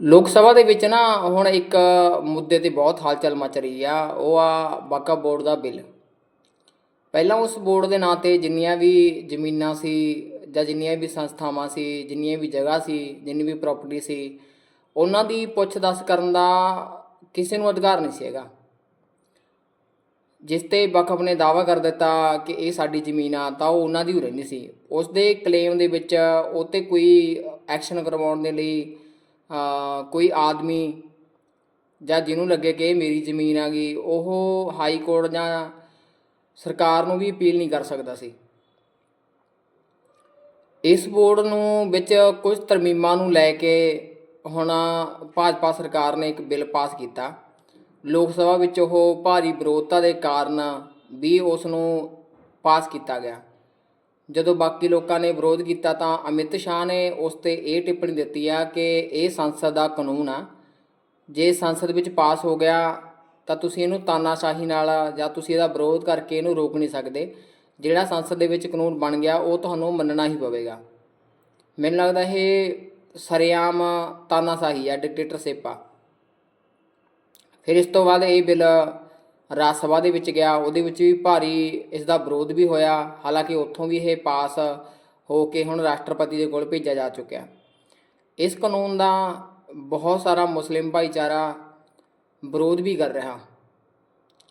ਲੋਕ ਸਭਾ ਦੇ ਵਿੱਚ ਨਾ ਹੁਣ ਇੱਕ ਮੁੱਦੇ ਤੇ ਬਹੁਤ ਹਲਚਲ ਮਚ ਰਹੀ ਆ, ਉਹ ਆ ਵਾਕਾ ਬੋਰਡ ਦਾ ਬਿੱਲ। ਪਹਿਲਾਂ ਉਸ ਬੋਰਡ ਦੇ ਨਾਂ ਤੇ ਜਿੰਨੀਆਂ ਵੀ ਜ਼ਮੀਨਾਂ ਸੀ ਜਾਂ ਜਿੰਨੀਆਂ ਵੀ ਸੰਸਥਾਵਾਂ ਸੀ, ਜਿੰਨੀਆਂ ਵੀ ਜਗ੍ਹਾ ਸੀ, ਜਿੰਨੀ ਵੀ ਪ੍ਰਾਪਰਟੀ ਸੀ, ਉਹਨਾਂ ਦੀ ਪੁੱਛ-ਦੱਸ ਕਰਨ ਦਾ ਕਿਸੇ ਨੂੰ ਅਧਿਕਾਰ ਨਹੀਂ ਸੀ ਹੈਗਾ। ਜਿਸ ਤੇ ਵਕਫ ਨੇ ਦਾਅਵਾ ਕਰ ਦਿੱਤਾ ਕਿ ਇਹ ਸਾਡੀ ਜ਼ਮੀਨ ਆ, ਤਾਂ ਉਹ ਉਹਨਾਂ ਦੀ ਹੀ ਰਹਿੰਦੀ ਸੀ। ਉਸ ਦੇ ਕਲੇਮ ਦੇ ਵਿੱਚ ਉਹ 'ਤੇ ਕੋਈ ਐਕਸ਼ਨ ਕਰਵਾਉਣ ਦੇ ਲਈ ਕੋਈ ਆਦਮੀ ਜਾਂ ਜਿਹਨੂੰ ਲੱਗੇ ਕਿ ਇਹ ਮੇਰੀ ਜ਼ਮੀਨ ਆ ਗਈ, ਉਹ ਹਾਈ ਕੋਰਟ ਜਾਂ ਸਰਕਾਰ ਨੂੰ ਵੀ ਅਪੀਲ ਨਹੀਂ ਕਰ ਸਕਦਾ ਸੀ। ਇਸ ਬੋਰਡ ਨੂੰ ਵਿੱਚ ਕੁਝ ਤਰਮੀਮਾਂ ਨੂੰ ਲੈ ਕੇ ਹੁਣ ਭਾਜਪਾ ਸਰਕਾਰ ਨੇ ਇੱਕ ਬਿੱਲ ਪਾਸ ਕੀਤਾ। ਲੋਕ ਸਭਾ ਵਿੱਚ ਉਹ ਭਾਰੀ ਵਿਰੋਧਤਾ ਦੇ ਕਾਰਨ ਵੀ ਉਸ ਨੂੰ ਪਾਸ ਕੀਤਾ ਗਿਆ। ਜਦੋਂ ਬਾਕੀ ਲੋਕਾਂ ਨੇ ਵਿਰੋਧ ਕੀਤਾ ਤਾਂ ਅਮਿਤ ਸ਼ਾਹ ਨੇ ਉਸ ਤੇ ਇਹ ਟਿੱਪਣੀ ਦਿੱਤੀ ਆ ਕਿ ਇਹ ਸੰਸਦ ਦਾ ਕਾਨੂੰਨ ਆ। ਜੇ ਸੰਸਦ ਵਿੱਚ ਪਾਸ ਹੋ ਗਿਆ ਤਾਂ ਤੁਸੀਂ ਇਹਨੂੰ ਤਾਨਾਸ਼ਾਹੀ ਨਾਲ ਜਾਂ ਤੁਸੀਂ ਇਹਦਾ ਵਿਰੋਧ ਕਰਕੇ ਇਹਨੂੰ ਰੋਕ ਨਹੀਂ ਸਕਦੇ। ਜਿਹੜਾ ਸੰਸਦ ਦੇ ਵਿੱਚ ਕਾਨੂੰਨ ਬਣ ਗਿਆ, ਉਹ ਤੁਹਾਨੂੰ ਮੰਨਣਾ ਹੀ ਪਵੇਗਾ। ਮੈਨੂੰ ਲੱਗਦਾ ਇਹ ਸਰੇਆਮ ਤਾਨਾਸ਼ਾਹੀ ਆ ਡਿਕਟੇਟਰਸ਼ਿਪ ਆ। ਫਿਰ ਇਸ ਤੋਂ ਬਾਅਦ ਇਹ ਬਿੱਲ ਰਾਜ ਸਭਾ ਦੇ ਵਿੱਚ ਗਿਆ। ਉਹਦੇ ਵਿੱਚ ਵੀ ਭਾਰੀ ਇਸ ਦਾ ਵਿਰੋਧ ਵੀ ਹੋਇਆ। ਹਾਲਾਂਕਿ ਉੱਥੋਂ ਵੀ ਇਹ ਪਾਸ ਹੋ ਕੇ ਹੁਣ ਰਾਸ਼ਟਰਪਤੀ ਦੇ ਕੋਲ ਭੇਜਿਆ ਜਾ ਚੁੱਕਿਆ। ਇਸ ਕਾਨੂੰਨ ਦਾ ਬਹੁਤ ਸਾਰਾ ਮੁਸਲਿਮ ਭਾਈਚਾਰਾ ਵਿਰੋਧ ਵੀ ਕਰ ਰਿਹਾ।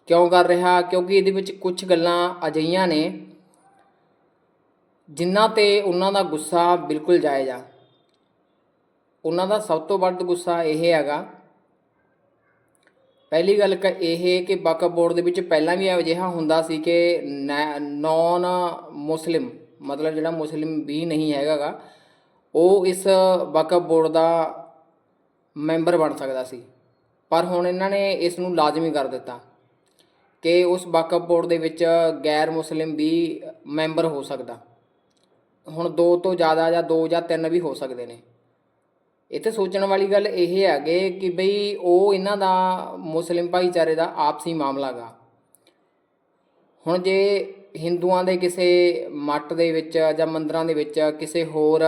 ਕਿਉਂ ਕਰ ਰਿਹਾ? ਕਿਉਂਕਿ ਇਹਦੇ ਵਿੱਚ ਕੁਝ ਗੱਲਾਂ ਅਜਿਹੀਆਂ ਨੇ ਜਿਨ੍ਹਾਂ ਤੇ ਉਹਨਾਂ ਦਾ ਗੁੱਸਾ ਬਿਲਕੁਲ ਜਾਇਜ਼ ਆ। ਉਹਨਾਂ ਦਾ ਸਭ ਤੋਂ ਵੱਧ ਗੁੱਸਾ ਇਹ ਹੈਗਾ ਪਹਿਲੀ ਗੱਲ ਕ ਇਹ ਕਿ ਵਕਫ ਬੋਰਡ ਦੇ ਵਿੱਚ ਪਹਿਲਾਂ ਵੀ ਅਜਿਹਾ ਹੁੰਦਾ ਸੀ ਕਿ ਨੌਨ ਮੁਸਲਿਮ, ਮਤਲਬ ਜਿਹੜਾ ਮੁਸਲਿਮ ਵੀ ਨਹੀਂ ਹੈਗਾਗਾ, ਉਹ ਇਸ ਵਕਫ ਬੋਰਡ ਦਾ ਮੈਂਬਰ ਬਣ ਸਕਦਾ ਸੀ। ਪਰ ਹੁਣ ਇਹਨਾਂ ਨੇ ਇਸ ਨੂੰ ਲਾਜ਼ਮੀ ਕਰ ਦਿੱਤਾ ਕਿ ਉਸ ਵਕਫ ਬੋਰਡ ਦੇ ਵਿੱਚ ਗੈਰ ਮੁਸਲਿਮ ਵੀ ਮੈਂਬਰ ਹੋ ਸਕਦਾ। ਹੁਣ ਦੋ ਤੋਂ ਜ਼ਿਆਦਾ ਜਾਂ ਦੋ ਜਾਂ ਤਿੰਨ ਵੀ ਹੋ ਸਕਦੇ ਨੇ। ਇੱਥੇ ਸੋਚਣ ਵਾਲੀ ਗੱਲ ਇਹ ਹੈਗੇ ਕਿ ਬਈ ਉਹ ਇਹਨਾਂ ਦਾ ਮੁਸਲਿਮ ਭਾਈਚਾਰੇ ਦਾ ਆਪਸੀ ਮਾਮਲਾ ਗਾ। ਹੁਣ ਜੇ ਹਿੰਦੂਆਂ ਦੇ ਕਿਸੇ ਮੱਟ ਦੇ ਵਿੱਚ ਜਾਂ ਮੰਦਰਾਂ ਦੇ ਵਿੱਚ ਕਿਸੇ ਹੋਰ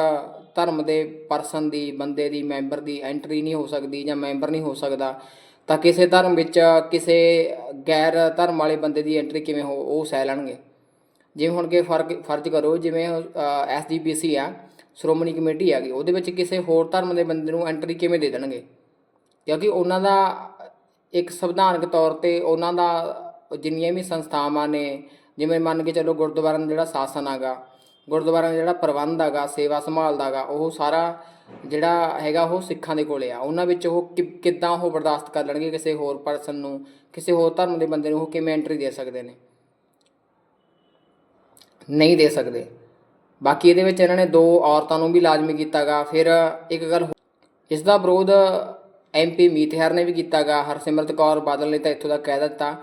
ਧਰਮ ਦੇ ਪਰਸਨ ਦੀ, ਬੰਦੇ ਦੀ, ਮੈਂਬਰ ਦੀ ਐਂਟਰੀ ਨਹੀਂ ਹੋ ਸਕਦੀ ਜਾਂ ਮੈਂਬਰ ਨਹੀਂ ਹੋ ਸਕਦਾ, ਤਾਂ ਕਿਸੇ ਧਰਮ ਵਿੱਚ ਕਿਸੇ ਗੈਰ ਧਰਮ ਵਾਲੇ ਬੰਦੇ ਦੀ ਐਂਟਰੀ ਕਿਵੇਂ ਹੋ, ਉਹ ਸਹਿ ਲੈਣਗੇ। ਜਿਵੇਂ ਹੁਣ ਕਿ ਫ਼ਰਕ, ਫਰਜ਼ ਕਰੋ ਜਿਵੇਂ ਐਸਜੀਪੀਸੀ ਆ ਸ਼੍ਰੋਮਣੀ ਕਮੇਟੀ ਆ ਗਈ ਉਹਦੇ ਵਿੱਚ ਕਿਸੇ ਹੋਰ ਧਰਮ ਦੇ ਬੰਦੇ ਨੂੰ ਐਂਟਰੀ ਕਿਵੇਂ ਦੇ ਦੇਣਗੇ? ਕਿਉਂਕਿ ਉਹਨਾਂ ਦਾ ਇੱਕ ਸੰਵਿਧਾਨਕ ਤੌਰ ਤੇ ਉਹਨਾਂ ਦਾ ਜਿੰਨੀਆਂ ਵੀ ਸੰਸਥਾਵਾਂ ਨੇ, ਜਿਵੇਂ ਮੰਨ ਕੇ ਚੱਲੋ ਗੁਰਦੁਆਰਾ ਦਾ ਜਿਹੜਾ ਸ਼ਾਸਨ ਹੈਗਾ ਗੁਰਦੁਆਰਾ ਦਾ ਜਿਹੜਾ ਪ੍ਰਬੰਧ ਹੈਗਾ, ਸੇਵਾ ਸੰਭਾਲਦਾ ਹੈਗਾ, ਉਹ ਸਾਰਾ ਜਿਹੜਾ ਹੈਗਾ ਉਹ ਸਿੱਖਾਂ ਦੇ ਕੋਲੇ ਆ। ਉਹਨਾਂ ਵਿੱਚ ਉਹ ਕਿ- ਕਿੱਦਾਂ ਉਹ ਬਰਦਾਸ਼ਤ ਕਰ ਲੈਣਗੇ ਕਿਸੇ ਹੋਰ ਪਰਸਨ ਨੂੰ, ਕਿਸੇ ਹੋਰ ਧਰਮ ਦੇ ਬੰਦੇ ਨੂੰ ਉਹ ਕਿਵੇਂ ਐਂਟਰੀ ਦੇ ਸਕਦੇ ਨੇ? ਨਹੀਂ ਦੇ ਸਕਦੇ। ਬਾਕੀ ਇਹਦੇ ਵਿੱਚ ਇਹਨਾਂ ਨੇ ਦੋ ਔਰਤਾਂ ਨੂੰ ਵੀ ਲਾਜ਼ਮੀ ਕੀਤਾਗਾ, ਫਿਰ ਇੱਕ ਗੱਲ ਇਸ ਦਾ ਵਿਰੋਧ ਐਮਪੀ ਮੀਤਹਿਰ ਨੇ ਵੀ ਕੀਤਾਗਾ, ਹਰਸਿਮਰਤ ਕੌਰ ਬਾਦਲ ਨੇ ਤਾਂ ਇੱਥੋਂ ਤੱਕ ਕਹਿ ਦਿੱਤਾ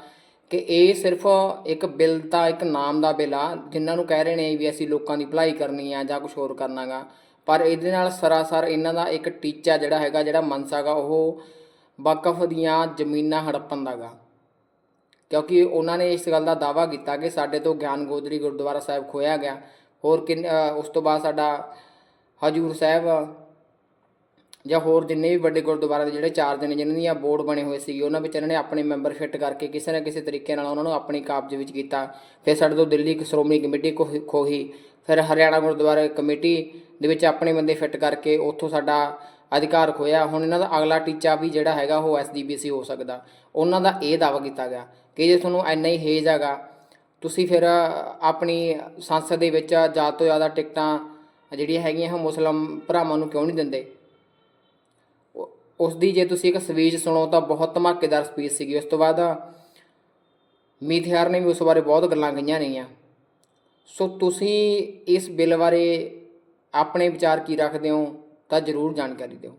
ਕਿ ਇਹ ਸਿਰਫ ਇੱਕ ਬਿੱਲ ਤਾਂ ਇੱਕ ਨਾਮ ਦਾ ਬਿੱਲ ਆ, ਜਿਨ੍ਹਾਂ ਨੂੰ ਕਹਿ ਰਹੇ ਨੇ ਵੀ ਅਸੀਂ ਲੋਕਾਂ ਦੀ ਭਲਾਈ ਕਰਨੀ ਆ ਜਾਂ ਕੁਝ ਹੋਰ ਕਰਨਾਗਾ। ਪਰ ਇਹਦੇ ਨਾਲ ਸਰਾਸਰ ਇਹਨਾਂ ਦਾ ਇੱਕ ਟੀਚਾ ਜਿਹੜਾ ਹੈਗਾ, ਜਿਹੜਾ ਮਨਸਾਗਾ ਉਹ ਵਕਫ ਦੀਆਂ ਜ਼ਮੀਨਾਂ ਹੜੱਪਣ ਦਾਗਾ ਕਿਉਂਕਿ ਉਹਨਾਂ ਨੇ ਇਸ ਗੱਲ ਦਾ ਦਾਵਾ ਕੀਤਾ ਕਿ ਸਾਡੇ ਤੋਂ ਗਿਆਨ ਗੋਦਰੀ ਗੁਰਦੁਆਰਾ ਸਾਹਿਬ ਖੋਇਆ ਗਿਆ। ਹੋਰ ਕਿੰਨ ਉਸ ਤੋਂ ਬਾਅਦ ਸਾਡਾ ਹਜੂਰ ਸਾਹਿਬ ਜਾਂ ਹੋਰ ਜਿੰਨੇ ਵੀ ਵੱਡੇ ਗੁਰਦੁਆਰਾ ਦੇ ਜਿਹੜੇ ਚਾਰ ਨੇ ਜਿਨ੍ਹਾਂ ਦੀਆਂ ਬੋਰਡ ਬਣੇ ਹੋਏ ਸੀਗੇ, ਉਹਨਾਂ ਵਿੱਚ ਇਹਨਾਂ ਨੇ ਆਪਣੇ ਮੈਂਬਰ ਫਿੱਟ ਕਰਕੇ ਕਿਸੇ ਨਾ ਕਿਸੇ ਤਰੀਕੇ ਨਾਲ ਉਹਨਾਂ ਨੂੰ ਆਪਣੀ ਕਾਬਜ਼ ਵਿੱਚ ਕੀਤਾ। ਫਿਰ ਸਾਡੇ ਤੋਂ ਦਿੱਲੀ ਸ਼੍ਰੋਮਣੀ ਕਮੇਟੀ ਖੋਹੀ- ਖੋਹੀ। ਫਿਰ ਹਰਿਆਣਾ ਗੁਰਦੁਆਰਾ ਕਮੇਟੀ ਦੇ ਵਿੱਚ ਆਪਣੇ ਬੰਦੇ ਫਿੱਟ ਕਰਕੇ ਉੱਥੋਂ ਸਾਡਾ ਅਧਿਕਾਰ ਖੋਇਆ ਹੁਣ ਇਹਨਾਂ ਦਾ ਅਗਲਾ ਟੀਚਾ ਵੀ ਜਿਹੜਾ ਹੈਗਾ ਉਹ ਐਸਜੀਪੀਸੀ ਹੋ ਸਕਦਾ। ਉਹਨਾਂ ਦਾ ਇਹ ਦਾਅਵਾ ਕੀਤਾ ਗਿਆ ਕਿ ਜੇ ਤੁਹਾਨੂੰ ਐਨਾ ਹੀ ਹੇਜ ਹੈਗਾ ਤੁਸੀਂ ਫਿਰ ਆਪਣੀ ਸੰਸਦ ਦੇ ਵਿੱਚ ਜ਼ਿਆਦਾ ਤੋਂ ਜ਼ਿਆਦਾ ਟਿਕਟਾਂ ਜਿਹੜੀਆਂ ਹੈਗੀਆਂ ਉਹ ਮੁਸਲਮ ਭਰਾਵਾਂ ਨੂੰ ਕਿਉਂ ਨਹੀਂ ਦਿੰਦੇ? ਉਹ- ਉਸ ਦੀ ਜੇ ਤੁਸੀਂ ਇੱਕ ਸਪੀਚ ਸੁਣੋ ਤਾਂ ਬਹੁਤ ਧਮਾਕੇਦਾਰ ਸਪੀਚ ਸੀਗੀ। ਉਸ ਤੋਂ ਬਾਅਦ ਮੀਥਿਆਰ ਨੇ ਵੀ ਉਸ ਬਾਰੇ ਬਹੁਤ ਗੱਲਾਂ ਕਹੀਆਂ ਨੇਗੀਆਂ ਸੋ ਤੁਸੀਂ ਇਸ ਬਿੱਲ ਬਾਰੇ ਆਪਣੇ ਵਿਚਾਰ ਕੀ ਰੱਖਦੇ ਹੋ ਤਾਂ ਜ਼ਰੂਰ ਜਾਣਕਾਰੀ ਦਿਓ।